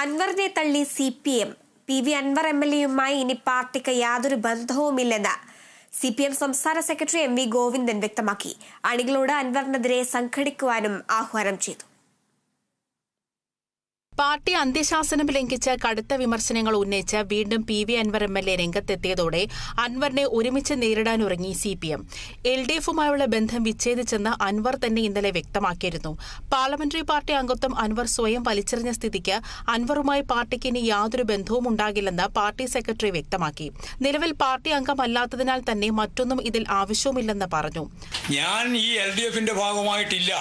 അൻവറിനെ തള്ളി C P M. P V Anvar M L എയുമായി ഇനി പാർട്ടിക്ക് യാതൊരു ബന്ധവുമില്ലെന്ന് സി പി എം സംസ്ഥാന സെക്രട്ടറി എം വി ഗോവിന്ദൻ വ്യക്തമാക്കി. അണികളോട് അൻവറിനെതിരെ സംഘടിക്കുവാനും ആഹ്വാനം ചെയ്തു. പാർട്ടി അന്ത്യശാസനം ലംഘിച്ച് കടുത്ത വിമർശനങ്ങൾ ഉന്നയിച്ച് വീണ്ടും P V Anvar M L A രംഗത്തെത്തിയതോടെ അൻവറിനെ ഒരുമിച്ച് നേരിടാനൊരുങ്ങി C P M. L D എഫുമായുള്ള ബന്ധം വിച്ഛേദിച്ചെന്ന് അൻവർ തന്നെ ഇന്നലെ വ്യക്തമാക്കിയിരുന്നു. പാർലമെന്ററി പാർട്ടി അംഗത്വം അൻവർ സ്വയം വലിച്ചെറിഞ്ഞ സ്ഥിതിക്ക് അൻവറുമായി പാർട്ടിക്ക് ഇനി യാതൊരു ബന്ധവും ഉണ്ടാകില്ലെന്ന് പാർട്ടി സെക്രട്ടറി വ്യക്തമാക്കി. നിലവിൽ പാർട്ടി അംഗമല്ലാത്തതിനാൽ തന്നെ മറ്റൊന്നും ഇതിൽ ആവശ്യവുമില്ലെന്ന് പറഞ്ഞു. ഞാൻ ഈ എൽ ഡി എഫിന്റെ ഭാഗമായിട്ടില്ല.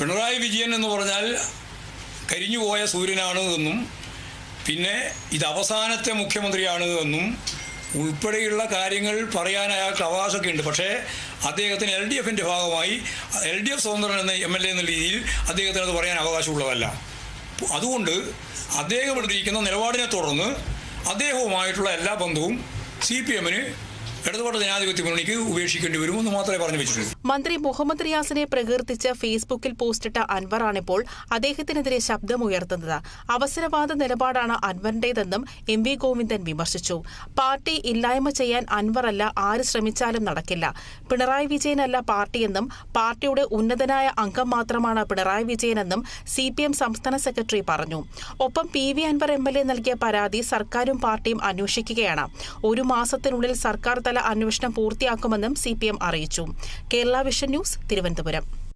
പിണറായി വിജയൻ എന്ന് പറഞ്ഞാൽ കരിഞ്ഞുപോയ സൂര്യനാണ് എന്നും പിന്നെ ഇത് അവസാനത്തെ മുഖ്യമന്ത്രിയാണ് എന്നും ഉൾപ്പെടെയുള്ള കാര്യങ്ങൾ പറയാൻ അയാൾക്ക് അവകാശമൊക്കെ ഉണ്ട്. പക്ഷേ അദ്ദേഹത്തിന് എൽ ഡി എഫിന്റെ ഭാഗമായി എൽ ഡി എഫ് സ്വതന്ത്രൻ എന്ന എം എൽ എ എന്ന രീതിയിൽ അദ്ദേഹത്തിന് അത് പറയാൻ അവകാശമുള്ളതല്ല. അതുകൊണ്ട് അദ്ദേഹം എടുത്തിരിക്കുന്ന നിലപാടിനെ തുടർന്ന് അദ്ദേഹവുമായിട്ടുള്ള എല്ലാ ബന്ധവും സി പി എമ്മിന് ഇടതുപാട് ജനാധിപത്യ ഉപേക്ഷിക്കേണ്ടി വരുമെന്ന് മാത്രമേ പറഞ്ഞു വെച്ചിട്ടുള്ളൂ. മന്ത്രി മുഹമ്മദ് റിയാസിനെ പ്രകീർത്തിച്ച് ഫേസ്ബുക്കിൽ പോസ്റ്റിട്ട അൻവറാണിപ്പോൾ അദ്ദേഹത്തിനെതിരെ ശബ്ദമുയർത്തുന്നത്. അവസരവാദ നിലപാടാണ് അൻവറിന്റേതെന്നും എം വി ഗോവിന്ദൻ വിമർശിച്ചു. പാർട്ടി ഇല്ലായ്മ ചെയ്യാൻ അൻവറല്ല ആര് ശ്രമിച്ചാലും നടക്കില്ല. പിണറായി വിജയനല്ല പാർട്ടിയെന്നും പാർട്ടിയുടെ ഉന്നതനായ അംഗം മാത്രമാണ് പിണറായി വിജയനെന്നും സി പി എം സംസ്ഥാന സെക്രട്ടറി പറഞ്ഞു. ഒപ്പം P V Anvar M L A നൽകിയ പരാതി സർക്കാരും പാർട്ടിയും അന്വേഷിക്കുകയാണ്. ഒരു മാസത്തിനുള്ളിൽ സർക്കാർ തല അന്വേഷണം പൂർത്തിയാക്കുമെന്നും സി അറിയിച്ചു. Kerala vision news Thiruvananthapuram.